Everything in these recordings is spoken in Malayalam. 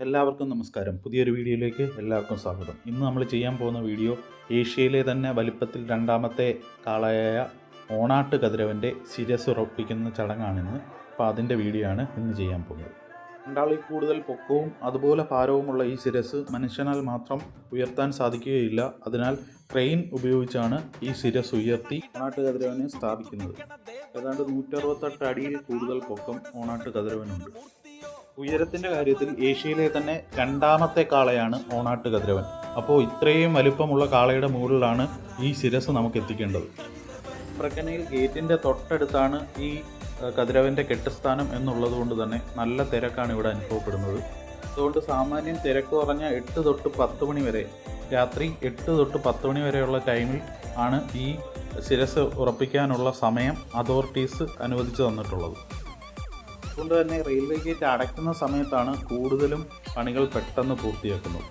എല്ലാവർക്കും നമസ്കാരം. പുതിയൊരു വീഡിയോയിലേക്ക് എല്ലാവർക്കും സ്വാഗതം. ഇന്ന് നമ്മൾ ചെയ്യാൻ പോകുന്ന വീഡിയോ ഏഷ്യയിലെ തന്നെ വലിപ്പത്തിൽ രണ്ടാമത്തെ കാളയായ ഓണാട്ട് കതിരവന്റെ ശിരസ് ഉറപ്പിക്കുന്ന ചടങ്ങാണിന്ന്. അപ്പോൾ അതിന്റെ വീഡിയോ ആണ് ഇന്ന് ചെയ്യാൻ പോകുന്നത്. രണ്ടാളിൽ കൂടുതൽ പൊക്കവും അതുപോലെ ഭാരവുമുള്ള ഈ ശിരസ് മനുഷ്യനാൽ മാത്രം ഉയർത്താൻ സാധിക്കുകയില്ല. അതിനാൽ ക്രെയിൻ ഉപയോഗിച്ചാണ് ഈ ശിരസ് ഉയർത്തി ഓണാട്ട് കതിരവനെ സ്ഥാപിക്കുന്നത്. ഏതാണ്ട് നൂറ്ററുപത്തെട്ട് അടിയിൽ കൂടുതൽ പൊക്കം ഓണാട്ട് കതിരവനുണ്ട്. ഉയരത്തിന്റെ കാര്യത്തിൽ ഏഷ്യയിലെ തന്നെ രണ്ടാമത്തെ കാളയാണ് ഓണാട്ട് കതിരവൻ അപ്പോൾ ഇത്രയും വലുപ്പമുള്ള കാളയുടെ മുകളിലാണ് ഈ ശിരസ് നമുക്ക് എത്തിക്കേണ്ടത് പ്രക്കനയിൽ ഗേറ്റിന്റെ തൊട്ടടുത്താണ് ഈ കതിരവന്റെ കെട്ടുസ്ഥാനം എന്നുള്ളത് കൊണ്ട് തന്നെ നല്ല തിരക്കാണ് ഇവിടെ അനുഭവപ്പെടുന്നത്. അതുകൊണ്ട് സാമാന്യം തിരക്ക് കുറഞ്ഞ എട്ട് തൊട്ട് പത്ത് മണി വരെ രാത്രി എട്ട് തൊട്ട് പത്ത് മണി വരെയുള്ള ടൈമിൽ ആണ് ഈ ശിരസ് ഉറപ്പിക്കാനുള്ള സമയം അതോറിറ്റീസ് അനുവദിച്ചു തന്നിട്ടുള്ളത്. അതുകൊണ്ട് തന്നെ റെയിൽവേ ഗേറ്റ് അടയ്ക്കുന്ന സമയത്താണ് കൂടുതലും പണികൾ പെട്ടെന്ന് പൂർത്തിയാക്കുന്നത്.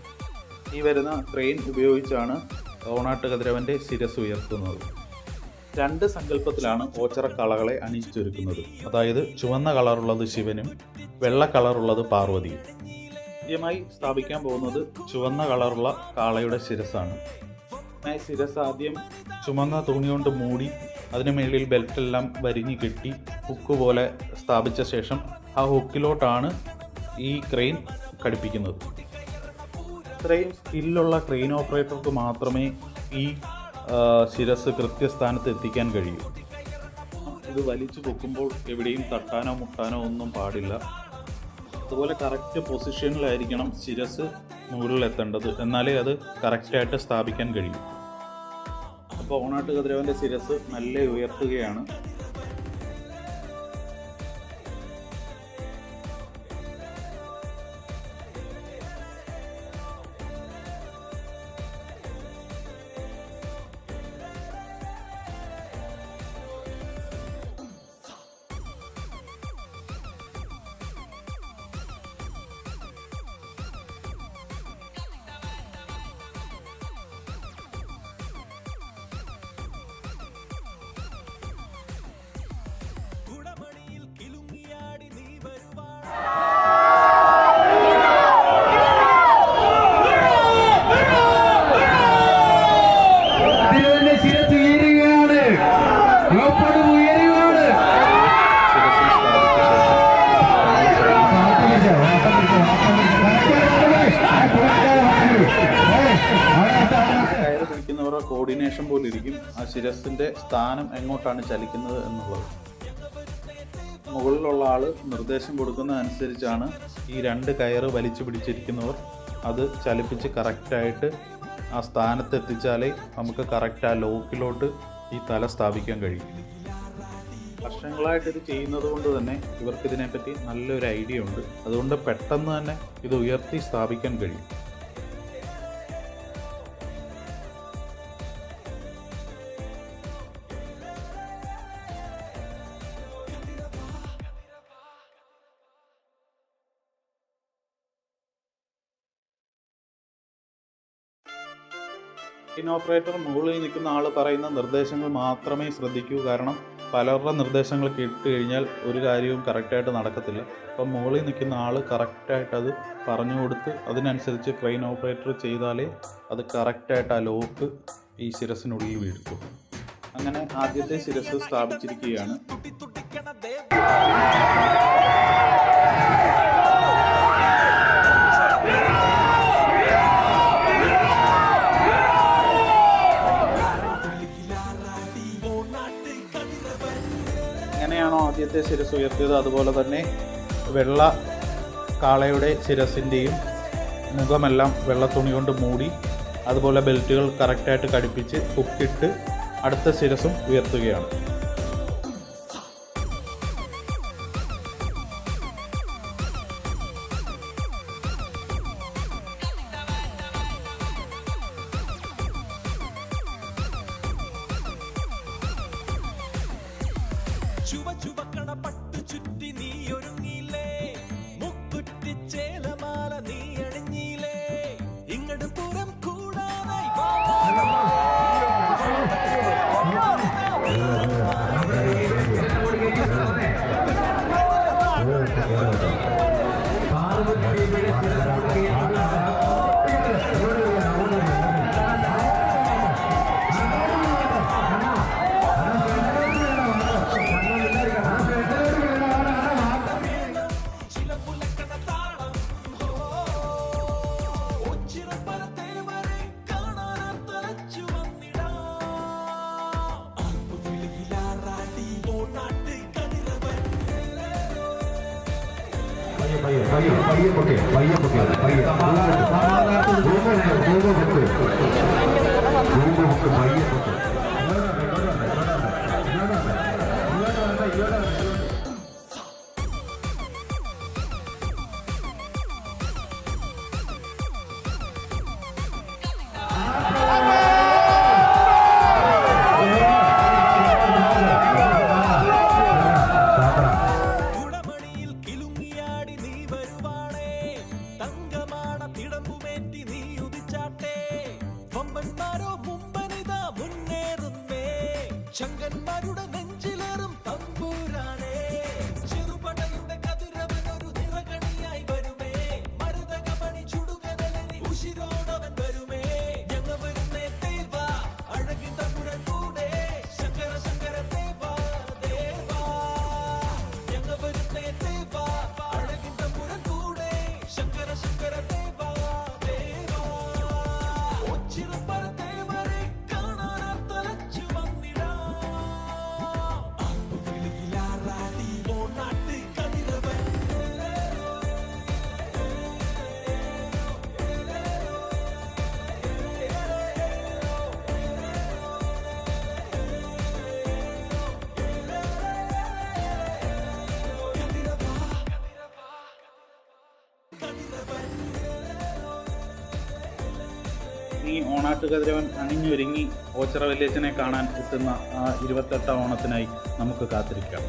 ഈ വരുന്ന ട്രെയിൻ ഉപയോഗിച്ചാണ് ഓണാട്ട് കതിരവന്റെ ശിരസ് ഉയർത്തുന്നത്. രണ്ട് സങ്കല്പത്തിലാണ് ഓച്ചറ കളകളെ അണിയിച്ചൊരുക്കുന്നത്. അതായത് ചുവന്ന കളറുള്ളത് ശിവനും വെള്ള കളറുള്ളത് പാർവതിയും. ആദ്യമായി സ്ഥാപിക്കാൻ പോകുന്നത് ചുവന്ന കളറുള്ള കാളയുടെ ശിരസാണ്. ഞാൻ ശിരസ് ആദ്യം ചുമന്ന തുണി കൊണ്ട് മൂടി അതിന് മേളിൽ ബെൽറ്റെല്ലാം വരിഞ്ഞ് കെട്ടി ഹുക്ക് പോലെ സ്ഥാപിച്ച ശേഷം ആ ഹുക്കിലോട്ടാണ് ഈ ക്രെയിൻ ഘടിപ്പിക്കുന്നത്. ഇത്രയും സ്കില്ലുള്ള ക്രെയിൻ ഓപ്പറേറ്റർക്ക് മാത്രമേ ഈ ശിരസ് കൃത്യസ്ഥാനത്ത് എത്തിക്കാൻ കഴിയൂ. ഇത് വലിച്ചു പൊക്കുമ്പോൾ എവിടെയും തട്ടാനോ മുട്ടാനോ ഒന്നും പാടില്ല. അതുപോലെ കറക്റ്റ് പൊസിഷനിലായിരിക്കണം ശിരസ് മുകളിൽ എത്തേണ്ടത് എന്നാലേ അത് കറക്റ്റായിട്ട് സ്ഥാപിക്കാൻ കഴിയൂ. അപ്പോൾ ഓണാട്ട് കതിരവന്റെ ശിരസ് നല്ല ഉയർത്തുകയാണ്. കോർഡിനേഷൻ പോലെ ഇരിക്കും ആ ശിരസിന്റെ സ്ഥാനം എങ്ങോട്ടാണ് ചലിക്കുന്നത് എന്നുള്ളത്. മുകളിലുള്ള ആൾ നിർദ്ദേശം കൊടുക്കുന്നതനുസരിച്ചാണ് ഈ രണ്ട് കയറ് വലിച്ചു പിടിച്ചിരിക്കുന്നവർ അത് ചലിപ്പിച്ച് കറക്റ്റായിട്ട് ആ സ്ഥാനത്ത് എത്തിച്ചാലേ നമുക്ക് കറക്റ്റ് ആ ലോക്കിലോട്ട് ഈ തല സ്ഥാപിക്കാൻ കഴിയും. വർഷങ്ങളായിട്ട് ഇത് ചെയ്യുന്നത് കൊണ്ട് തന്നെ ഇവർക്ക് ഇതിനെപ്പറ്റി നല്ലൊരു ഐഡിയ ഉണ്ട്. അതുകൊണ്ട് പെട്ടെന്ന് തന്നെ ഇത് ഉയർത്തി സ്ഥാപിക്കാൻ കഴിയും. ഇൻ ഓപ്പറേറ്റർ മുകളിൽ നിൽക്കുന്ന ആൾ പറയുന്ന നിർദ്ദേശങ്ങൾ മാത്രമേ ശ്രദ്ധിക്കൂ. കാരണം പലരുടെ നിർദ്ദേശങ്ങൾ കേട്ട് കഴിഞ്ഞാൽ ഒരു കാര്യവും കറക്റ്റായിട്ട് നടക്കത്തില്ല. അപ്പം മുകളിൽ നിൽക്കുന്ന ആൾ കറക്റ്റായിട്ട് അത് പറഞ്ഞു കൊടുത്ത് അതിനനുസരിച്ച് ക്രെയിൻ ഓപ്പറേറ്റർ ചെയ്താലേ അത് കറക്റ്റായിട്ട് ആ ലോക്ക് ഈ ശിരസിനുള്ളിൽ വീഴ്ത്തു അങ്ങനെ ആദ്യത്തെ ശിരസ് സ്ഥാപിച്ചിരിക്കുകയാണ്. ആദ്യത്തെ ശിരസ് ഉയർത്തിയത് അതുപോലെ തന്നെ വെള്ള കാളയുടെ ശിരസിന്റെയും മുഖമെല്ലാം വെള്ള തുണി കൊണ്ട് മൂടി അതുപോലെ ബെൽറ്റുകൾ കറക്റ്റായിട്ട് കടിപ്പിച്ച് ഹുക്കിട്ട് അടുത്ത ശിരസും ഉയർത്തുകയാണ്. ചുവ ചുവക്കണ പയ്യെ വമ്പന്മാരോ മുമ്പനിതാ മുന്നേറുന്നേ. ശങ്കന്മാരുടെ നെഞ്ചിലേറും ഈ ഓണാട്ടുകതിരവൻ അണിഞ്ഞൊരുങ്ങി ഓച്ചറ വല്യച്ചനെ കാണാൻ എത്തുന്ന ആ ഇരുപത്തെട്ടാം ഓണത്തിനായി നമുക്ക് കാത്തിരിക്കാം.